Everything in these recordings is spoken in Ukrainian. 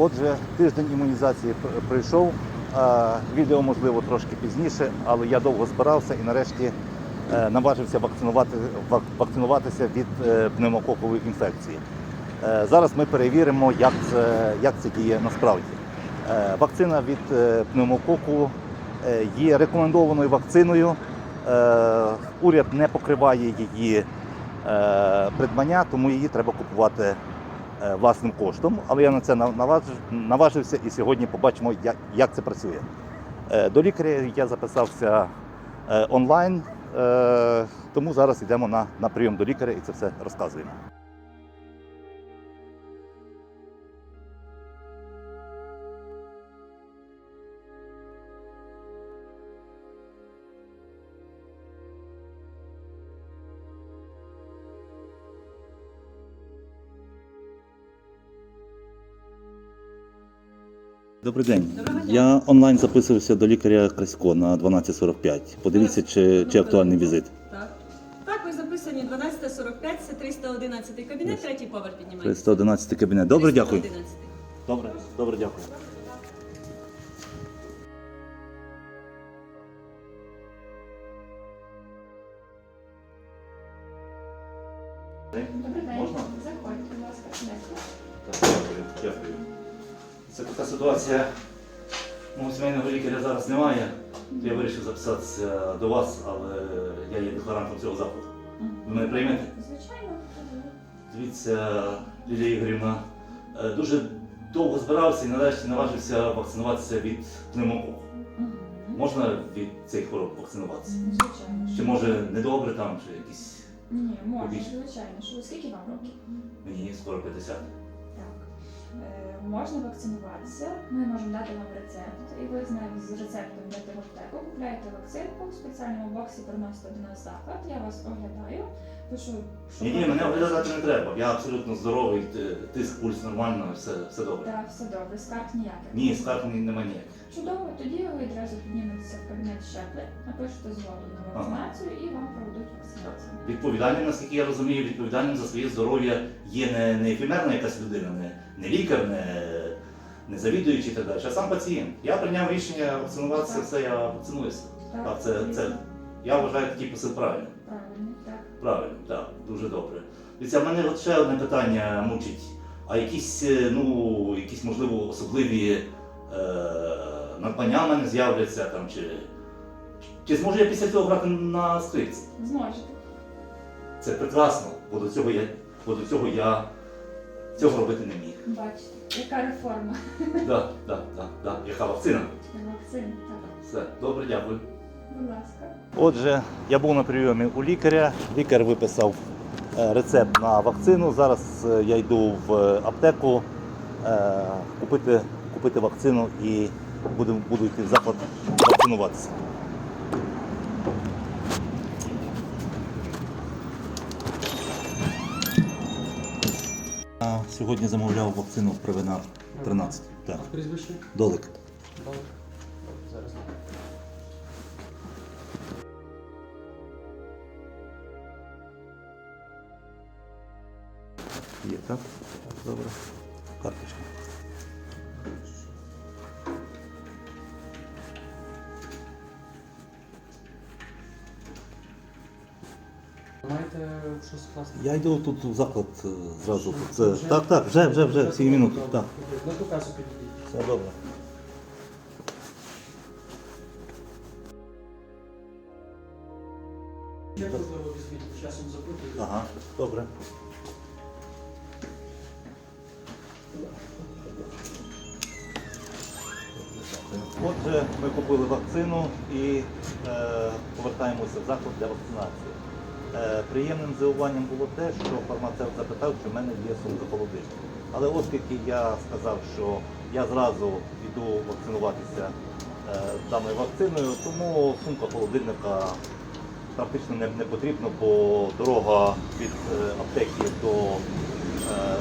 Отже, тиждень імунізації п- пройшов. Е, Відео можливо трошки пізніше, але я довго збирався і нарешті е, наважився вакцинувати, вакцинуватися від е, пневмококової інфекції. Е, Зараз ми перевіримо, як це, як це діє насправді. Вакцина від пневмококу є рекомендованою вакциною. Уряд не покриває її придбання, тому її треба купувати власним коштом. Але я на це наважився і сьогодні побачимо, як, це працює. Е, До лікаря я записався е, онлайн, е, тому зараз йдемо на прийом до лікаря і це все розказуємо. Добрий день. Доброго дня. Я онлайн записувався до лікаря Красько на 12.45. Подивіться, чи, чи актуальний візит. Так. Так, ви записані 12.45, це 311 кабінет, третій поверх піднімається. 311 кабінет. Добре, дякую. 311. Добре, добре, дякую. Добрий день. Можна? Заходьте, будь ласка, дякую. Це така ситуація. Мого сімейного лікаря зараз немає. Я вирішив записатися до вас, але я є декларантом цього закладу. Ви мене приймете? Звичайно. Дивіться, Лілія Ігорівна, е, дуже довго збирався і нарешті наважився вакцинуватися від пневмококу. Можна від цих хвороб вакцинуватися? Звичайно. Чи може недобре там, чи якісь Ні, можна, звичайно. Що, скільки вам років? мені скоро 50. Е, можна вакцинуватися. Ми можемо дати вам рецепт, і ви з ним з рецептом йдете в аптеку, купляєте вакцинку в спеціальному боксі, приносите до нас заклад. Я вас оглядаю. Що Ні, ні, мене оглядати не треба. Я абсолютно здоровий, т- тиск, пульс нормально, все, все добре. Так, все добре, скарг ніяких. Ні, скарг ні- немає ніяких. Чудово, тоді ви відразу підніметеся в кабінет щеплень, напишете згоду на вакцинацію і вам проведуть вакцинацію. Відповідальним, наскільки я розумію, відповідальним за своє здоров'я є не, не ефемерна якась людина, не, не лікар, не, не завідуючий і так далі, а сам пацієнт. Я прийняв рішення вакцинуватися, все, я вакцинуюся. Так, це, звісно. Я вважаю такий посил правильним. Правильно, так. Правильно, так, дуже добре. Дивіться, в мене от ще одне питання мучить. А якісь, е, ну, якісь можливо особливі е, надбання в мене з'являться там, чи, чи зможу я після цього грати на скрипці? Зможете. Це прекрасно, бо до цього я, бо до цього я цього робити не міг. Бачите, яка реформа Так, так, так, так. Яка вакцина? вакцин. Так, Все, добре, дякую. Будь ласка. Отже, я був на прийомі у лікаря. Лікар виписав е, рецепт на вакцину. Зараз е, я йду в е, аптеку купити, купити вакцину і буду, буду йти в заклад вакцинуватися. Сьогодні замовляв вакцину Привина 13. Так, Прізвище? долик. Є, так? Добре. Карточка. Маєте щось класне? Я йду тут в заклад е, зразу. Це... Так, так, вже, вже, вже, всі минути. Так, На ту касу підійдіть. все добре. Можливо візьміть часом запитуєте? Ага, добре. Отже, ми купили вакцину і е, повертаємося в заклад для вакцинації. Е, приємним здивуванням було те, що фармацевт запитав, чи в мене є сумка холодильник. Але оскільки я сказав, що я зразу йду вакцинуватися е, даною вакциною, тому сумка холодильника практично не, потрібно, бо дорога від аптеки до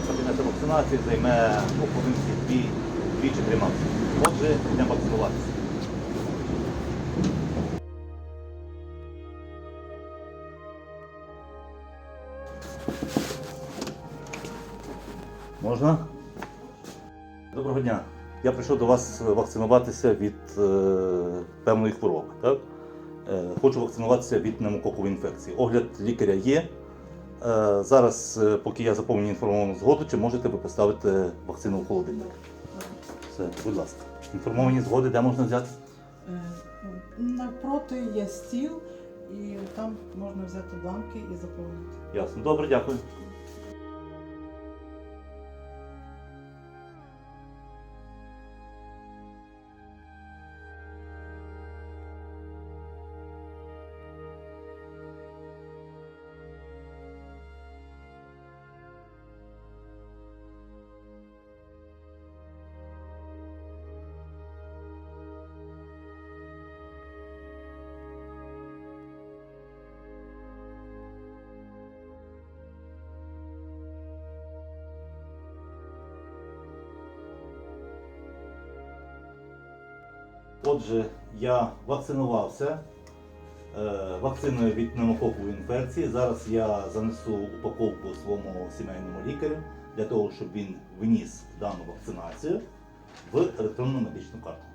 кабінету вакцинації займе по одинці дві, дві чи три максимум. Отже, йдемо вакцинуватися. Можна? Доброго дня. Я прийшов до вас вакцинуватися від е, певної хвороби. Так? Е, хочу вакцинуватися від пневмококової інфекції. Огляд лікаря є. Е, зараз, е, поки я заповню інформовану згоду, чи можете ви поставити вакцину в холодильник? Все, будь ласка. Інформовані згоди, де можна взяти? Навпроти є стіл, і там можна взяти бланки і заповнити. Ясно. Добре, дякую. Отже, я вакцинувався е, вакциною від пневмококової інфекції. Зараз я занесу упаковку своєму сімейному лікарю для того, щоб він вніс дану вакцинацію в електронну медичну картку.